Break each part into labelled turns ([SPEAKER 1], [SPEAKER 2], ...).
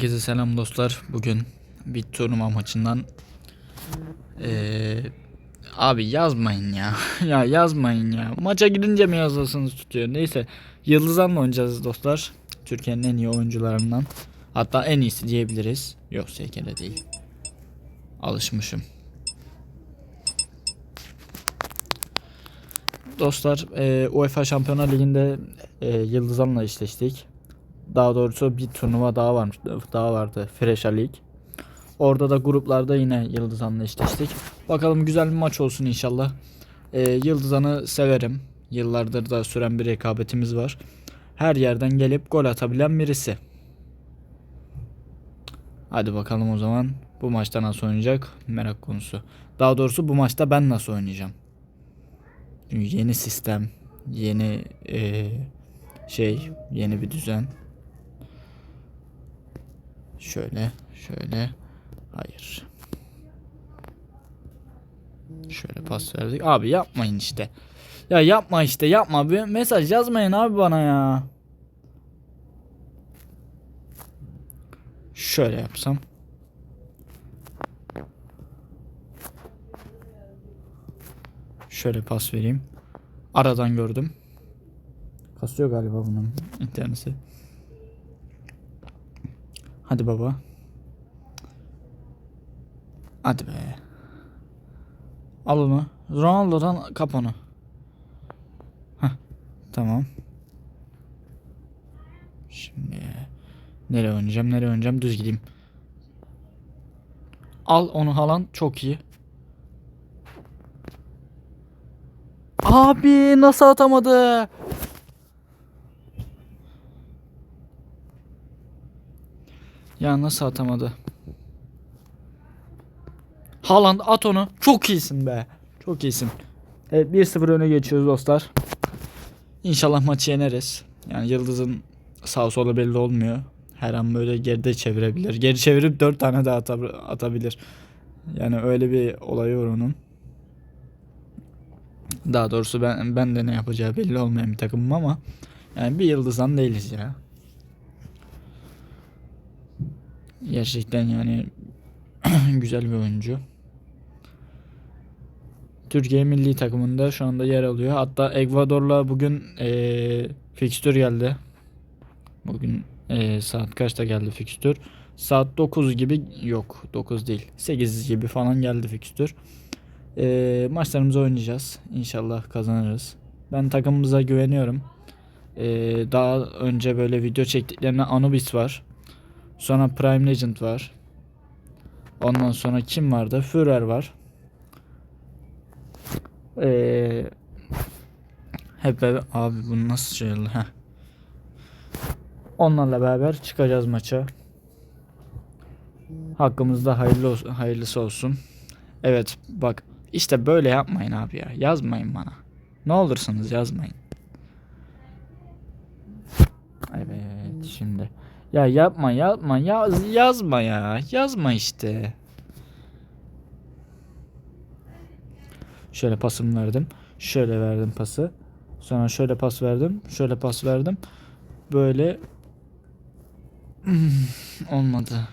[SPEAKER 1] Herkese selam dostlar. Bugün bir turnuva maçından Ee, abi yazmayın ya. ya yazmayın ya. Maça gidince mi yazılsınız tutuyor. Neyse. Yıldızan'la oynayacağız dostlar. Türkiye'nin en iyi oyuncularından. Hatta en iyisi diyebiliriz. Yok Seykel'e değil. Alışmışım. Dostlar e, UEFA Şampiyonlar Ligi'nde e, Yıldızan'la eşleştik. Daha doğrusu bir turnuva daha varmış. Daha vardı. Fresha League. Orada da gruplarda yine Yıldızan'la eşleştik. Bakalım güzel bir maç olsun inşallah. Ee, Yıldızan'ı severim. Yıllardır da süren bir rekabetimiz var. Her yerden gelip gol atabilen birisi. Hadi bakalım o zaman bu maçta nasıl oynayacak merak konusu. Daha doğrusu bu maçta ben nasıl oynayacağım. Yeni sistem, yeni eee, şey, yeni bir düzen. Şöyle, şöyle. Hayır. Şöyle pas verdik. Abi yapmayın işte. Ya yapma işte yapma. Bir mesaj yazmayın abi bana ya. Şöyle yapsam. Şöyle pas vereyim. Aradan gördüm. Kasıyor galiba bunun interneti. Hadi baba. Hadi be. Al onu. Ronaldo'dan kap onu. Heh, tamam. Şimdi nereye oynayacağım? Nereye oynayacağım? Düz gideyim. Al onu Halan çok iyi. Abi nasıl atamadı? Ya nasıl atamadı? Haaland at onu. Çok iyisin be. Çok iyisin. Evet 1-0 öne geçiyoruz dostlar. İnşallah maçı yeneriz. Yani Yıldız'ın sağ solu belli olmuyor. Her an böyle geride çevirebilir. Geri çevirip 4 tane daha ata- atabilir. Yani öyle bir olayı var onun. Daha doğrusu ben ben de ne yapacağı belli olmayan bir takımım ama yani bir yıldızdan değiliz ya. Gerçekten yani güzel bir oyuncu. Türkiye milli takımında şu anda yer alıyor. Hatta Ekvador'la bugün eee fikstür geldi. Bugün eee, saat kaçta geldi fikstür? Saat 9 gibi yok 9 değil 8 gibi falan geldi fikstür. Eee maçlarımızı oynayacağız. İnşallah kazanırız. Ben takımımıza güveniyorum. Eee, daha önce böyle video çektiklerine Anubis var. Sonra Prime Legend var. Ondan sonra kim vardı? Führer var. Ee, hep beraber abi bu nasıl şey oldu? Heh. Onlarla beraber çıkacağız maça. Hakkımızda hayırlı olsun, hayırlısı olsun. Evet bak işte böyle yapmayın abi ya. Yazmayın bana. Ne olursunuz yazmayın. Evet şimdi. Ya yapma yapma yaz yazma ya. Yazma işte. Şöyle pasımı verdim. Şöyle verdim pası. Sonra şöyle pas verdim. Şöyle pas verdim. Böyle olmadı.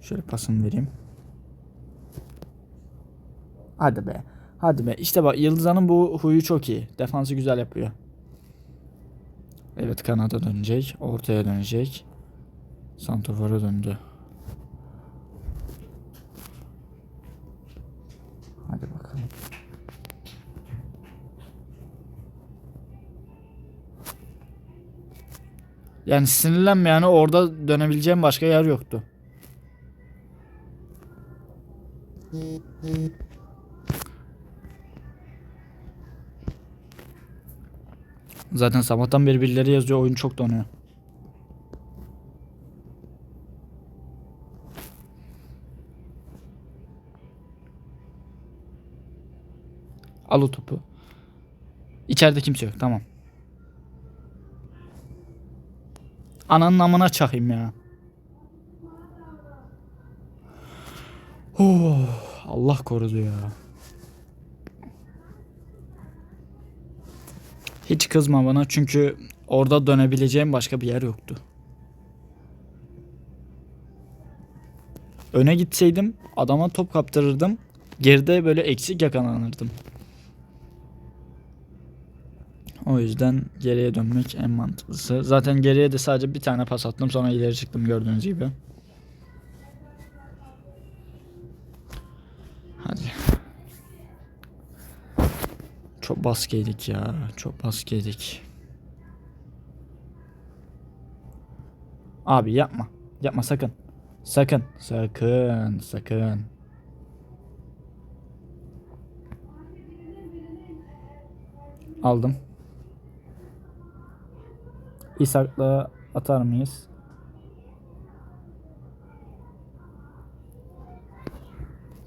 [SPEAKER 1] Şöyle pasımı vereyim. Hadi be. Hadi be. İşte bak Yıldızan'ın bu huyu çok iyi. Defansı güzel yapıyor. Evet kanada dönecek. Ortaya dönecek. Santrofor'a döndü. Hadi bakalım. Yani sinirlenme yani orada dönebileceğim başka yer yoktu. Zaten sabahtan beri birileri yazıyor oyun çok donuyor. Al o topu. İçeride kimse yok tamam. Ananın amına çakayım ya. Oh, Allah korudu ya. Hiç kızma bana çünkü orada dönebileceğim başka bir yer yoktu. Öne gitseydim adama top kaptırırdım. Geride böyle eksik yakalanırdım. O yüzden geriye dönmek en mantıklısı. Zaten geriye de sadece bir tane pas attım sonra ileri çıktım gördüğünüz gibi. Baskı yedik ya. Çok baskı yedik. Abi yapma. Yapma sakın. Sakın. Sakın. Sakın. Aldım. İshak'la atar mıyız?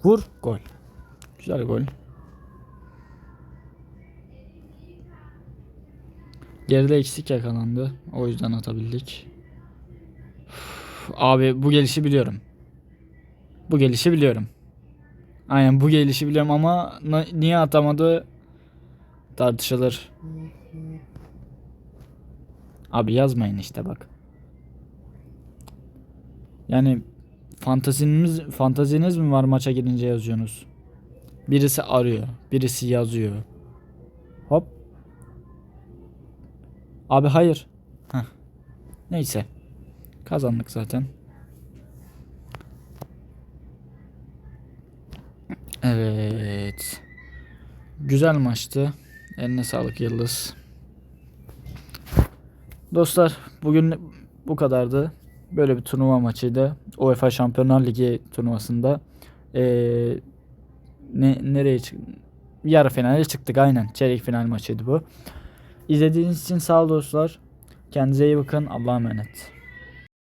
[SPEAKER 1] Vur. Gol. Güzel gol. Geride eksik yakalandı. O yüzden atabildik. Abi bu gelişi biliyorum. Bu gelişi biliyorum. Aynen bu gelişi biliyorum ama niye atamadı tartışılır. Abi yazmayın işte bak. Yani fantaziniz fantaziniz mi var maça girince yazıyorsunuz? Birisi arıyor, birisi yazıyor. Hop. Abi hayır. Heh. Neyse. Kazandık zaten. Evet. Güzel maçtı. Eline sağlık Yıldız. Dostlar bugün bu kadardı. Böyle bir turnuva maçıydı. UEFA Şampiyonlar Ligi turnuvasında. Ee, ne nereye çık yarı finale çıktık aynen. Çeyrek final maçıydı bu. İzlediğiniz için sağ olun dostlar. Kendinize iyi bakın. Allah'a emanet.